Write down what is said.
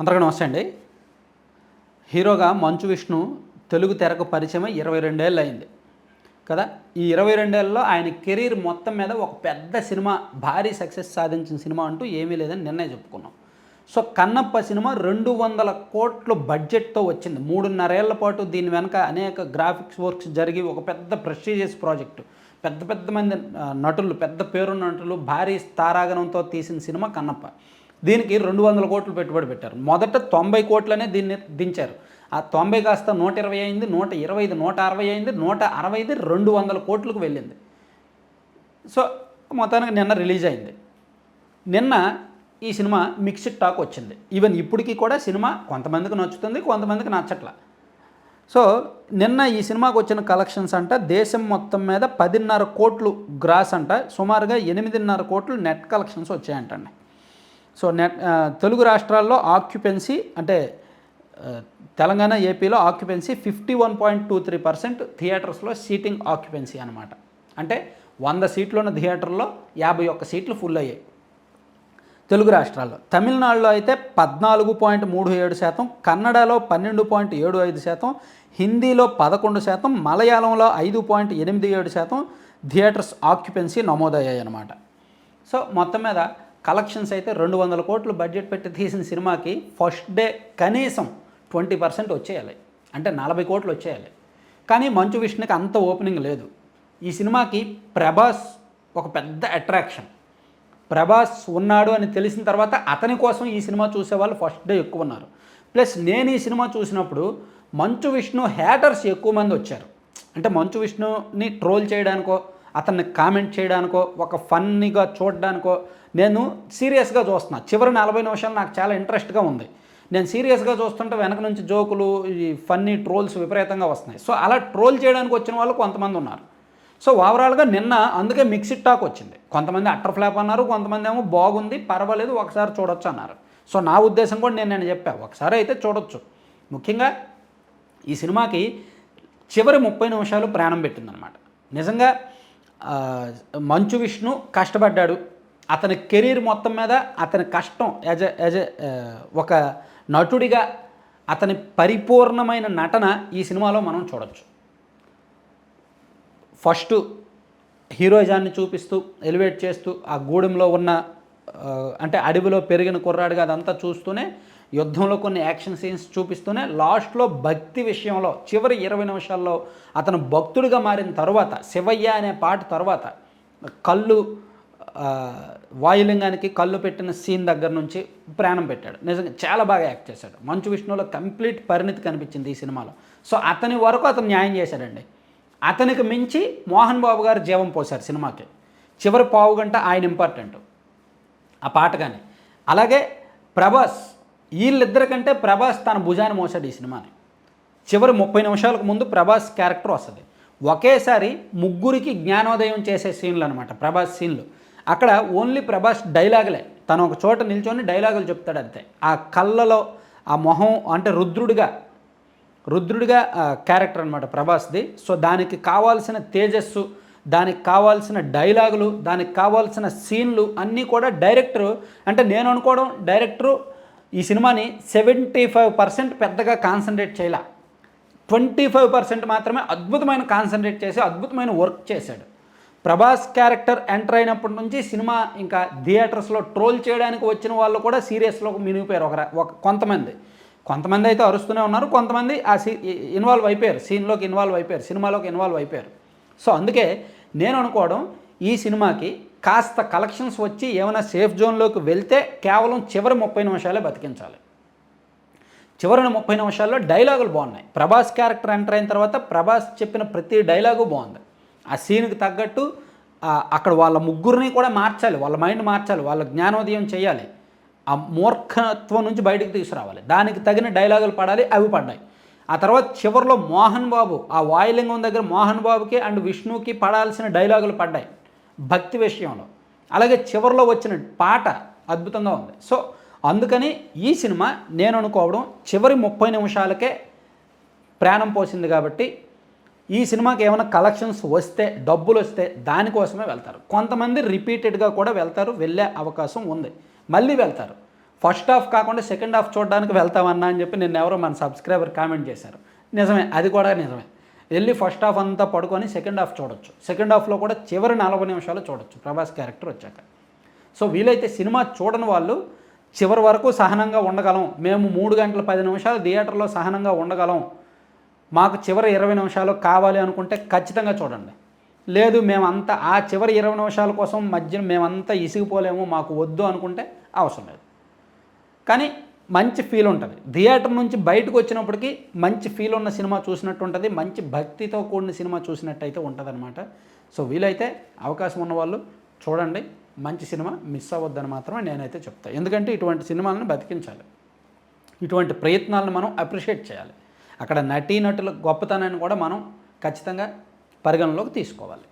అందరికీ నమస్తే అండి. హీరోగా మంచు విష్ణు తెలుగు తెరకు పరిచయం ఇరవై రెండేళ్ళు అయింది. కదా? ఈ ఇరవై రెండేళ్ళలో ఆయన కెరీర్ మొత్తం మీద ఒక పెద్ద సినిమా భారీ సక్సెస్ సాధించిన సినిమా అంటూ ఏమీ లేదని నిన్నే చెప్పుకున్నాం. సో కన్నప్ప సినిమా రెండు వందల కోట్ల బడ్జెట్తో వచ్చింది. మూడున్నరేళ్ళ పాటు దీని వెనక అనేక గ్రాఫిక్స్ వర్క్స్ జరిగి ఒక పెద్ద ప్రెస్టీజియస్ ప్రాజెక్టు. పెద్ద పెద్ద మంది నటులు పెద్ద పేరున్న నటులు భారీ తారాగణంతో తీసిన సినిమా కన్నప్ప. దీనికి రెండు వందల కోట్లు పెట్టుబడి పెట్టారు. మొదట తొంభై కోట్లనే దీన్ని దించారు. ఆ తొంభై కాస్త నూట ఇరవై అయింది నూట ఇరవై ఐదు నూట అరవై అయింది నూట అరవై ఐదు రెండు వందల కోట్లకు వెళ్ళింది. సో మొత్తానికి నిన్న రిలీజ్ అయింది. నిన్న ఈ సినిమా మిక్స్డ్ టాక్ వచ్చింది. ఈవెన్ ఇప్పటికీ కూడా సినిమా కొంతమందికి నచ్చుతుంది కొంతమందికి నచ్చట్ల. సో నిన్న ఈ సినిమాకి వచ్చిన కలెక్షన్స్ అంట దేశం మొత్తం మీద పదిన్నర కోట్లు గ్రాస్ అంట సుమారుగా ఎనిమిదిన్నర కోట్లు నెట్ కలెక్షన్స్ వచ్చాయంటండి. సో నెట్ తెలుగు రాష్ట్రాల్లో ఆక్యుపెన్సీ అంటే తెలంగాణ ఏపీలో occupancy fifty one point two three percent థియేటర్స్లో సీటింగ్ ఆక్యుపెన్సీ అనమాట అంటే వంద సీట్లు ఉన్న థియేటర్లో యాభై ఒక్క సీట్లు ఫుల్ అయ్యాయి. తెలుగు రాష్ట్రాల్లో. తమిళనాడులో అయితే పద్నాలుగు పాయింట్ మూడు ఏడు శాతం కన్నడలో పన్నెండు పాయింట్ ఏడు ఐదు శాతం హిందీలో పదకొండు శాతం మలయాళంలో ఐదు పాయింట్ ఎనిమిది ఏడు శాతం థియేటర్స్ ఆక్యుపెన్సీ నమోదయ్యాయి అన్నమాట. సో మొత్తం మీద కలెక్షన్స్ అయితే రెండు వందల కోట్లు బడ్జెట్ పెట్టి తీసిన సినిమాకి ఫస్ట్ డే కనీసం ట్వంటీ పర్సెంట్ వచ్చేయాలి. అంటే నలభై కోట్లు వచ్చేయాలి. కానీ మంచు విష్ణుకి అంత ఓపెనింగ్ లేదు. ఈ సినిమాకి ప్రభాస్ ఒక పెద్ద అట్రాక్షన్ ప్రభాస్ ఉన్నాడు అని తెలిసిన తర్వాత అతని కోసం ఈ సినిమా చూసేవాళ్ళు ఫస్ట్ డే ఎక్కువ ఉన్నారు. ప్లస్ నేను ఈ సినిమా చూసినప్పుడు మంచు విష్ణు హ్యాటర్స్ ఎక్కువ మంది వచ్చారు. అంటే మంచు విష్ణుని ట్రోల్ చేయడానికో అతన్ని కామెంట్ చేయడానికో ఒక ఫన్నీగా చూడడానికో నేను సీరియస్గా చూస్తున్నా. చివరి నలభై నిమిషాలు నాకు చాలా ఇంట్రెస్ట్గా ఉంది. నేను సీరియస్గా చూస్తుంటే వెనక నుంచి జోకులు ఈ ఫన్నీ ట్రోల్స్ విపరీతంగా వస్తున్నాయి. సో అలా ట్రోల్ చేయడానికి వచ్చిన వాళ్ళు కొంతమంది ఉన్నారు. సో ఓవరాల్గా నిన్న అందుకే మిక్సిడ్ టాక్ వచ్చింది. కొంతమంది అట్టర్ ఫ్లాప్ అన్నారు కొంతమంది ఏమో బాగుంది పర్వాలేదు ఒకసారి చూడొచ్చు అన్నారు. సో నా ఉద్దేశం కూడా నేను నేను చెప్పాను ఒకసారి అయితే చూడొచ్చు. ముఖ్యంగా ఈ సినిమాకి చివరి ముప్పై నిమిషాలు ప్రాణం పెట్టిందనమాట నిజంగా మంచు విష్ణు కష్టపడ్డాడు. అతని కెరీర్ మొత్తం మీద అతని కష్టం యాజ్ యాజ్ ఒక నటుడిగా అతని పరిపూర్ణమైన నటన ఈ సినిమాలో మనం చూడొచ్చు. ఫస్ట్ హీరోయిజాన్ని చూపిస్తూ ఎలివేట్ చేస్తూ ఆ గూడెంలో ఉన్న అంటే అడవిలో పెరిగిన కుర్రాడుగా అదంతా చూస్తూనే యుద్ధంలో కొన్ని యాక్షన్ సీన్స్ చూపిస్తూనే లాస్ట్లో భక్తి విషయంలో చివరి ఇరవై నిమిషాల్లో అతను భక్తుడిగా మారిన తర్వాత శివయ్య అనే పాట తర్వాత కళ్ళు వాయులింగానికి కళ్ళు పెట్టిన సీన్ దగ్గర నుంచి ప్రాణం పెట్టాడు. నిజంగా చాలా బాగా యాక్ట్ చేశాడు. మంచు విష్ణువులో కంప్లీట్ పరిణితి కనిపించింది ఈ సినిమాలో. సో అతని వరకు అతను న్యాయం చేశాడండి. అతనికి మించి మోహన్ బాబు గారు జీవం పోశారు సినిమాకి. చివరి పావు గంట ఆయన ఇంపార్టెంట్. ఆ పాట కానీ. అలాగే ప్రభాస్ వీళ్ళిద్దరికంటే ప్రభాస్ తన భుజాన్ని మోసాడు ఈ సినిమాని. చివరి ముప్పై నిమిషాలకు ముందు ప్రభాస్ క్యారెక్టర్ వస్తుంది. ఒకేసారి ముగ్గురికి జ్ఞానోదయం చేసే సీన్లు అనమాట ప్రభాస్ సీన్లు. అక్కడ ఓన్లీ ప్రభాస్ డైలాగులే. తను ఒక చోట నిల్చొని డైలాగులు చెప్తాడు అంతే. ఆ కళ్ళలో ఆ మొహం అంటే రుద్రుడిగా రుద్రుడిగా క్యారెక్టర్ అనమాట ప్రభాస్ది. సో దానికి కావాల్సిన తేజస్సు దానికి కావాల్సిన డైలాగులు దానికి కావాల్సిన సీన్లు అన్నీ కూడా డైరెక్టరు అంటే నేను అనుకోవడం డైరెక్టరు ఈ సినిమాని సెవెంటీ ఫైవ్ పర్సెంట్ పెద్దగా కాన్సన్ట్రేట్ చేయాల. ట్వంటీ ఫైవ్ పర్సెంట్ మాత్రమే అద్భుతమైన కాన్సన్ట్రేట్ చేసి అద్భుతమైన వర్క్ చేశాడు. ప్రభాస్ క్యారెక్టర్ ఎంటర్ అయినప్పటి నుంచి సినిమా ఇంకా థియేటర్స్లో ట్రోల్ చేయడానికి వచ్చిన వాళ్ళు కూడా సీరియస్లో మినిగిపోయారు ఒక ఒక కొంతమంది. కొంతమంది అయితే అరుస్తూనే ఉన్నారు కొంతమంది ఆ సీ ఇన్వాల్వ్ అయిపోయారు సీన్లోకి ఇన్వాల్వ్ అయిపోయారు సినిమాలోకి ఇన్వాల్వ్ అయిపోయారు. సో అందుకే నేను అనుకోవడం ఈ సినిమాకి కాస్త కలెక్షన్స్ వచ్చి ఏమైనా సేఫ్ జోన్లోకి వెళ్తే కేవలం చివరి ముప్పై నిమిషాలే బతికించాలి. చివరి ముప్పై నిమిషాల్లో డైలాగులు బాగున్నాయి. ప్రభాస్ క్యారెక్టర్ ఎంటర్ అయిన తర్వాత ప్రభాస్ చెప్పిన ప్రతి డైలాగు బాగుంది. ఆ సీన్కి తగ్గట్టు అక్కడ వాళ్ళ ముగ్గురిని కూడా మార్చాలి వాళ్ళ మైండ్ మార్చాలి వాళ్ళ జ్ఞానోదయం చేయాలి. ఆ మూర్ఖత్వం నుంచి బయటకు తీసుకురావాలి. దానికి తగిన డైలాగులు పడాలి అవి పడ్డాయి. ఆ తర్వాత చివరిలో మోహన్ బాబు ఆ వాయులింగం దగ్గర మోహన్ బాబుకి అండ్ విష్ణుకి పడాల్సిన డైలాగులు పడ్డాయి. భక్తి విషయంలో. అలాగే చివరిలో వచ్చిన పాట అద్భుతంగా ఉంది. సో అందుకని ఈ సినిమా నేను అనుకోవడం చివరి ముప్పై నిమిషాలకే ప్రాణం పోసింది కాబట్టి ఈ సినిమాకి ఏమైనా కలెక్షన్స్ వస్తే డబ్బులు వస్తే దానికోసమే వెళ్తారు. కొంతమంది రిపీటెడ్గా కూడా వెళ్తారు వెళ్ళే అవకాశం ఉంది. మళ్ళీ వెళ్తారు. ఫస్ట్ హాఫ్ కాకుండా సెకండ్ హాఫ్ చూడడానికి వెళ్తామన్నా అని చెప్పి నిన్న ఎవరో మన సబ్స్క్రైబర్ కామెంట్ చేశారు. నిజమే అది కూడా నిజమే. వెళ్ళి ఫస్ట్ హాఫ్ అంతా పడుకొని సెకండ్ హాఫ్ చూడొచ్చు. సెకండ్ హాఫ్లో కూడా చివరి నలభై నిమిషాలు చూడొచ్చు. ప్రభాస్ క్యారెక్టర్ వచ్చాక. సో వీలైతే సినిమా చూడని వాళ్ళు చివరి వరకు సహనంగా ఉండగలం. మేము మూడు గంటల పది నిమిషాలు థియేటర్లో సహనంగా ఉండగలం. మాకు చివరి ఇరవై నిమిషాలు కావాలి అనుకుంటే ఖచ్చితంగా చూడండి. లేదు మేమంతా ఆ చివరి ఇరవై నిమిషాల కోసం మధ్య మేమంతా ఇసిగిపోలేము మాకు వద్దు అనుకుంటే అవసరం లేదు. కానీ మంచి ఫీల్ ఉంటుంది. థియేటర్ నుంచి బయటకు వచ్చినప్పటికీ మంచి ఫీల్ ఉన్న సినిమా చూసినట్టు ఉంటుంది. మంచి భక్తితో కూడిన సినిమా చూసినట్టయితే ఉంటుంది అనమాట సో వీలైతే అవకాశం ఉన్న వాళ్ళు చూడండి. మంచి సినిమా మిస్ అవ్వద్దని మాత్రమే నేనైతే చెప్తాను ఎందుకంటే ఇటువంటి సినిమాలను బతికించాలి. ఇటువంటి ప్రయత్నాలను మనం అప్రిషియేట్ చేయాలి. అక్కడ నటీనటుల గొప్పతనాన్ని కూడా మనం ఖచ్చితంగా పరిగణలోకి తీసుకోవాలి.